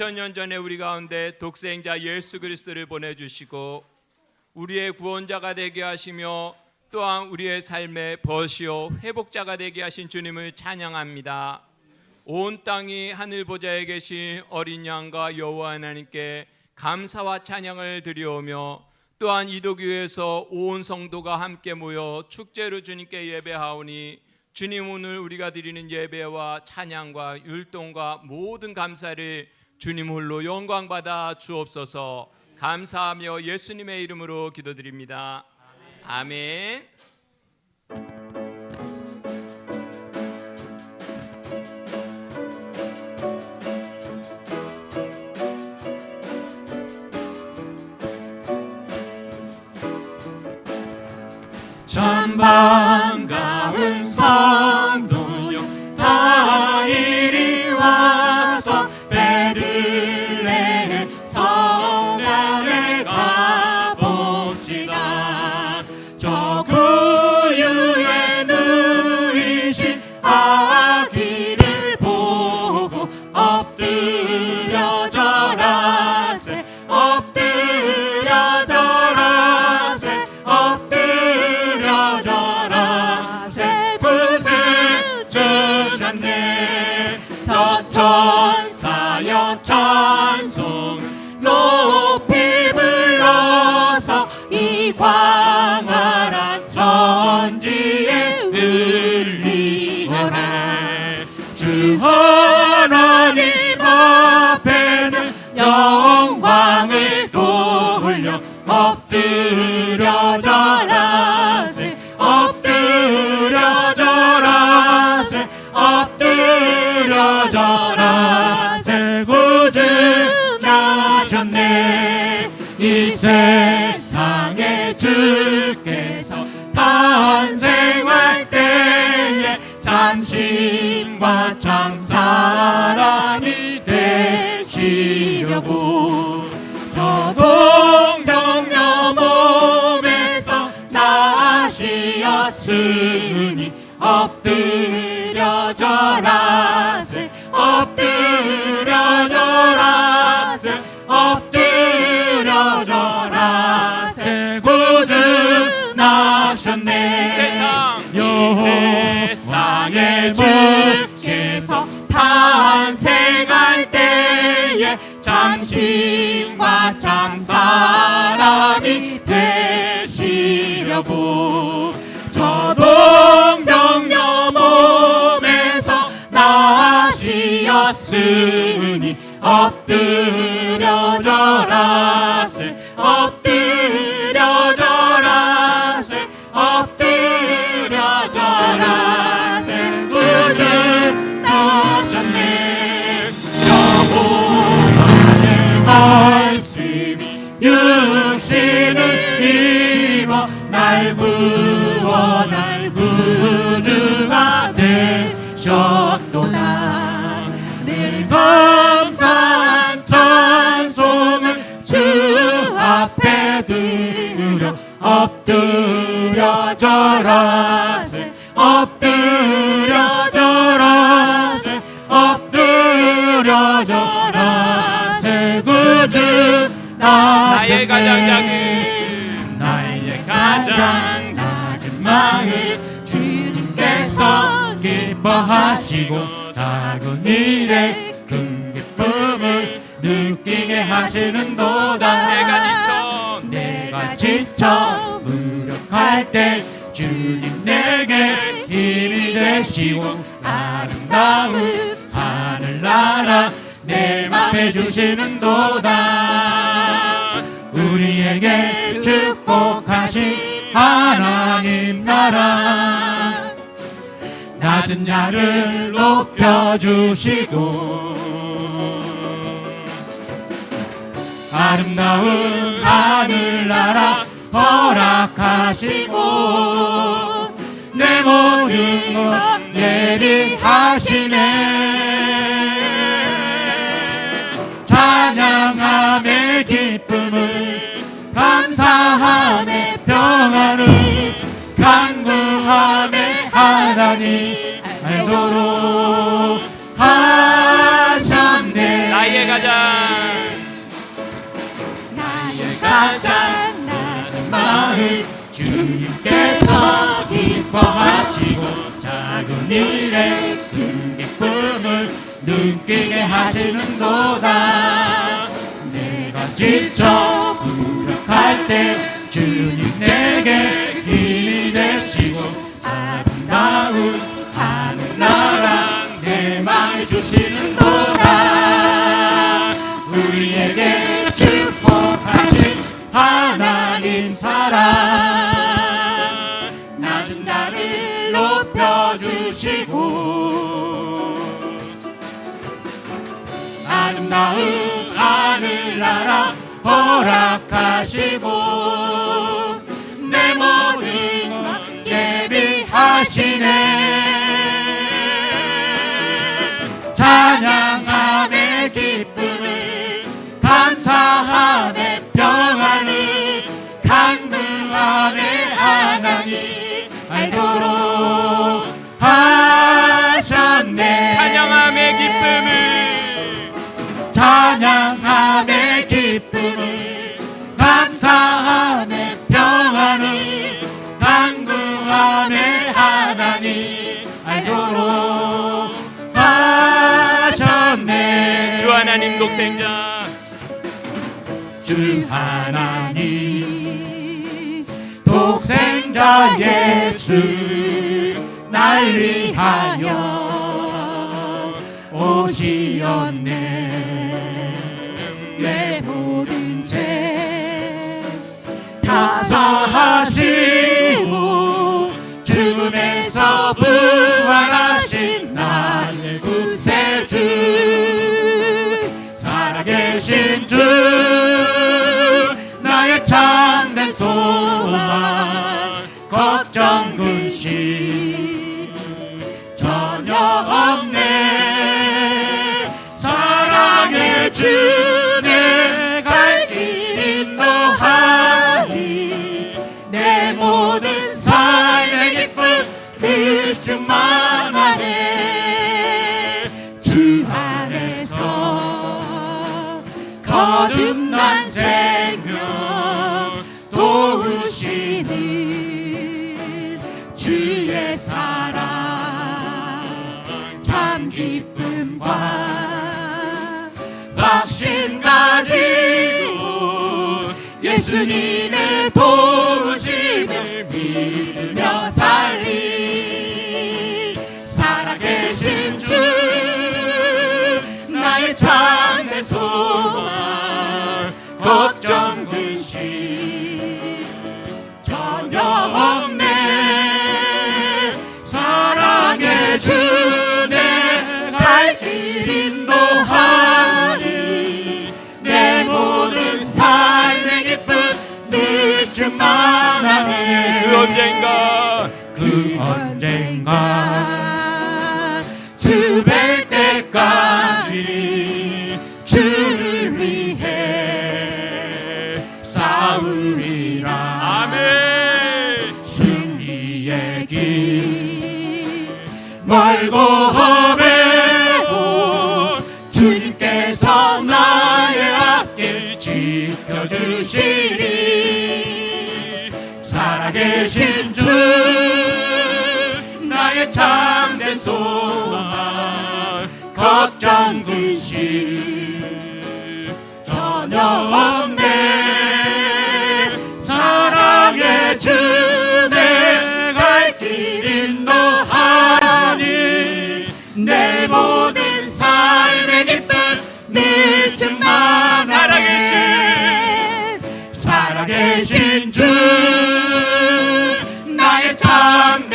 2000년 전에 우리 가운데 독생자 예수 그리스도를 보내 주시고 우리의 구원자가 되게 하시며 또한 우리의 삶의 벗이요 회복자가 되게 하신 주님을 찬양합니다. 온 땅이 하늘 보좌에 계신 어린 양과 여호와 하나님께 감사와 찬양을 드리오며 또한 이도교에서 온 성도가 함께 모여 축제로 주님께 예배하오니 주님 오늘 우리가 드리는 예배와 찬양과 율동과 모든 감사를 주님 홀로 영광 받아 주옵소서 감사하며 예수님의 이름으로 기도드립니다. 아멘. 참 반가운 성 천사여 찬송 높이 불러서 이 광활한 천지에 울리오네 주 하나님 앞에는 영광을 돌려 엎드려 절하 엎드려 절하세 구주 나셨네. 이 세상에 주께서 탄생할 때에 잠신과 참 엎드려 절하세 엎드려 절하세 엎드려 절하세. 엎드려 절하세. 구주 나의 가장 작은 나의 가장 작은 마음 주님께서 기뻐하시고 작은 일에 큰 기쁨을 느끼게 하시는 도다. 내가 지쳐 내가 지쳐 무력할 때 주님 내게 힘이 되시고 아름다운 하늘나라 내 맘에 주시는 도다. 우리에게 축복하신 하나님 나라. 낮은 야를 높여주시고 아름다운 하늘나라 허락하시고 내 모든 것 예비하시네. 찬양함의 기쁨을 감사함의 평안을 간구함의 하나님 알도록 하셨네. 나의 가장. 나의 가장 주님께서 기뻐하시고 작은 일에 큰 기쁨을 눈끼게 하시는도다. 내가 지쳐 무력할 때 주님 내게 힘이 되시고 아름다운 하늘나라 내 맘에 주시는도다 아름다운 하늘나라 허락하시고 하나님 독생자. 주 하나님 독생자 예수 날 위하여 오시었네. 내 모든 죄 다 사하시고 죽음에서 부활하신 나의 구세주 살아계신 주 나의 참된 소망 걱정 근심 기쁨과 확신 가지고 예수님의 도우심을 믿으며 살리. 살아계신 주 나의 참된 소망 걱정 근심 전혀 없네. 사랑의 갈 길 인도하니 내 모든 삶의 기쁨 늘 충만하네 그 언젠가 그 언젠가 주 뵐 때까지 주를 위해 싸우리라. 아멘. 승리의 길 멀고 주시리 살아계신 주 나의 참된 소망 걱정 근심 전혀 없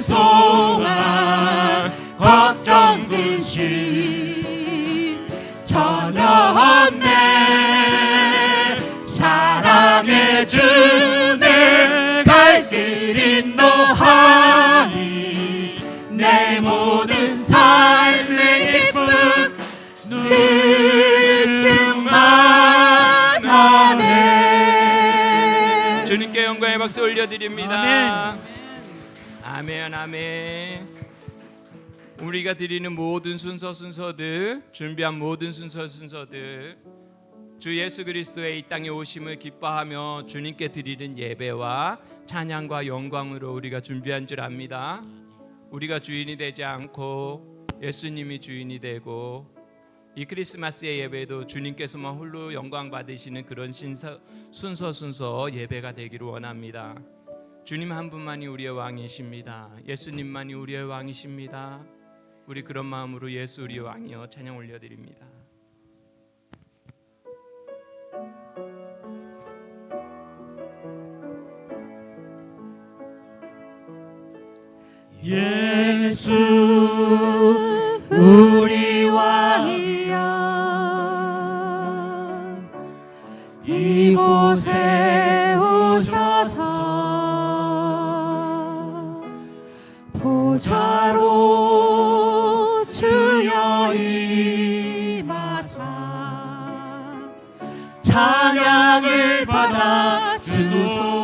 소망 걱정 근심 전혀 없네. 사랑의 주내 갈길 인도하니 내 모든 삶의 기쁨 늘 충만하네. 주님께 영광의 박수 올려드립니다. 아멘 아멘 우리가 드리는 모든 순서 순서들 준비한 모든 순서 순서들 주 예수 그리스도의 이 땅에 오심을 기뻐하며 주님께 드리는 예배와 찬양과 영광으로 우리가 준비한 줄 압니다. 우리가 주인이 되지 않고 예수님이 주인이 되고 이 크리스마스의 예배도 주님께서만 홀로 영광 받으시는 그런 신서, 순서 순서 예배가 되기를 원합니다. 주님 한 분만이 우리의 왕이십니다. 예수님만이 우리의 왕이십니다. 우리 그런 마음으로 예수 우리의 왕이여 찬양 올려드립니다. 예수 보좌로 주여 임하사. 찬양을 받아 주소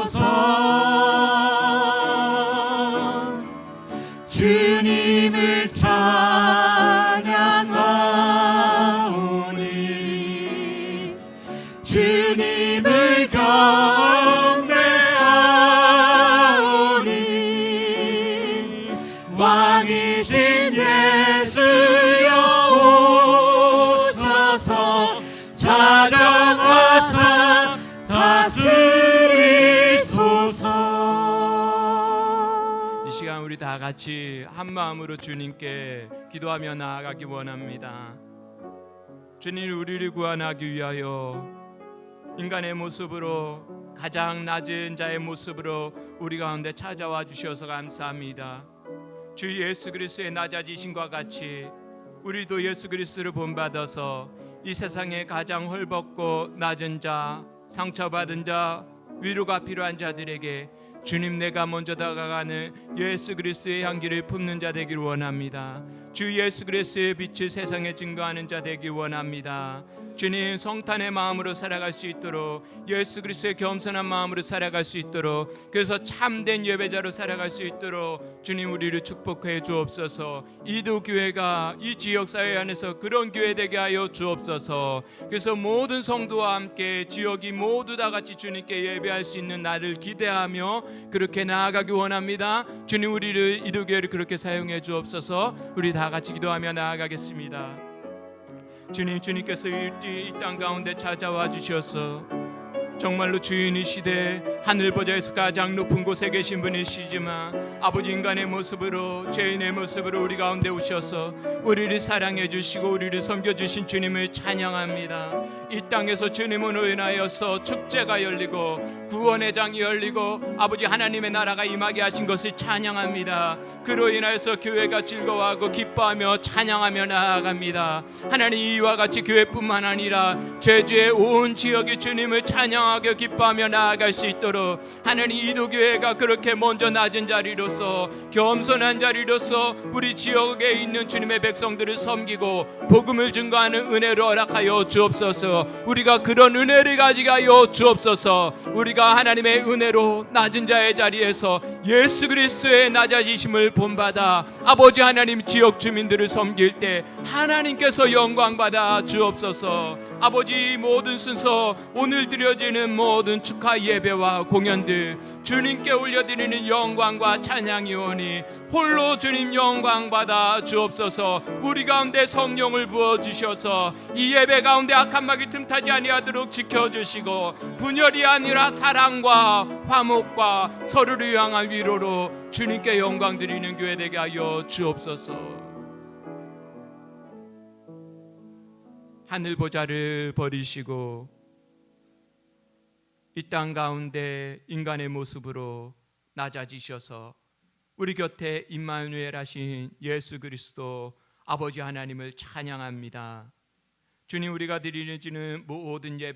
같이 한 마음으로 주님께 기도하며 나아가기 원합니다. 주님 우리를 구원하기 위하여 인간의 모습으로 가장 낮은 자의 모습으로 우리 가운데 찾아와 주셔서 감사합니다. 주 예수 그리스도의 낮아지심과 같이 우리도 예수 그리스도를 본받아서 이 세상에 가장 헐벗고 낮은 자, 상처받은 자, 위로가 필요한 자들에게 주님 내가 먼저 다가가는 예수 그리스도의 향기를 품는 자 되길 원합니다. 주 예수 그리스도의 빛을 세상에 증거하는 자 되길 원합니다. 주님 성탄의 마음으로 살아갈 수 있도록 예수 그리스도의 겸손한 마음으로 살아갈 수 있도록 그래서 참된 예배자로 살아갈 수 있도록 주님 우리를 축복해 주옵소서. 이도 교회가 이 지역 사회 안에서 그런 교회 되게 하여 주옵소서. 그래서 모든 성도와 함께 지역이 모두 다 같이 주님께 예배할 수 있는 날을 기대하며 그렇게 나아가기 원합니다. 주님 우리를 이도 교회를 그렇게 사용해 주옵소서. 우리 다 같이 기도하며 나아가겠습니다. 주님 주님께서 이 땅 가운데 찾아와 주셔서 정말로 주인이시되 하늘 보좌에서 가장 높은 곳에 계신 분이시지만 아버지 인간의 모습으로 죄인의 모습으로 우리 가운데 오셔서 우리를 사랑해 주시고 우리를 섬겨 주신 주님을 찬양합니다. 이 땅에서 주님으로 인하여서 축제가 열리고 구원의 장이 열리고 아버지 하나님의 나라가 임하게 하신 것을 찬양합니다. 그로 인하여서 교회가 즐거워하고 기뻐하며 찬양하며 나아갑니다. 하나님 이와 같이 교회뿐만 아니라 제주의 온 지역이 주님을 찬양하며 기뻐하며 나아갈 수 있도록 하나님 이도교회가 그렇게 먼저 낮은 자리로서 겸손한 자리로서 우리 지역에 있는 주님의 백성들을 섬기고 복음을 증거하는 은혜로 허락하여 주옵소서 우리가 그런 은혜를 가지게 하여 주옵소서. 우리가 하나님의 은혜로 낮은 자의 자리에서 예수 그리스도의 낮아지심을 본받아 아버지 하나님 지역 주민들을 섬길 때 하나님께서 영광 받아 주옵소서. 아버지 이 모든 순서 오늘 드려지는 모든 축하 예배와 공연들 주님께 올려드리는 영광과 찬양이 오니 홀로 주님 영광 받아 주옵소서. 우리 가운데 성령을 부어 주셔서 이 예배 가운데 악한 막이 틈타지 아니하도록 지켜 주시고 분열이 아니라 사랑과 화목과 서로를 향한 위로로 주님께 영광 드리는 교회 되게 하여 주옵소서. 하늘 보좌를 버리시고 이 땅 가운데 인간의 모습으로 낮아지셔서 우리 곁에 임마누엘 하신 예수 그리스도 아버지 하나님을 찬양합니다. 주님 우리가 드리는 모든 예배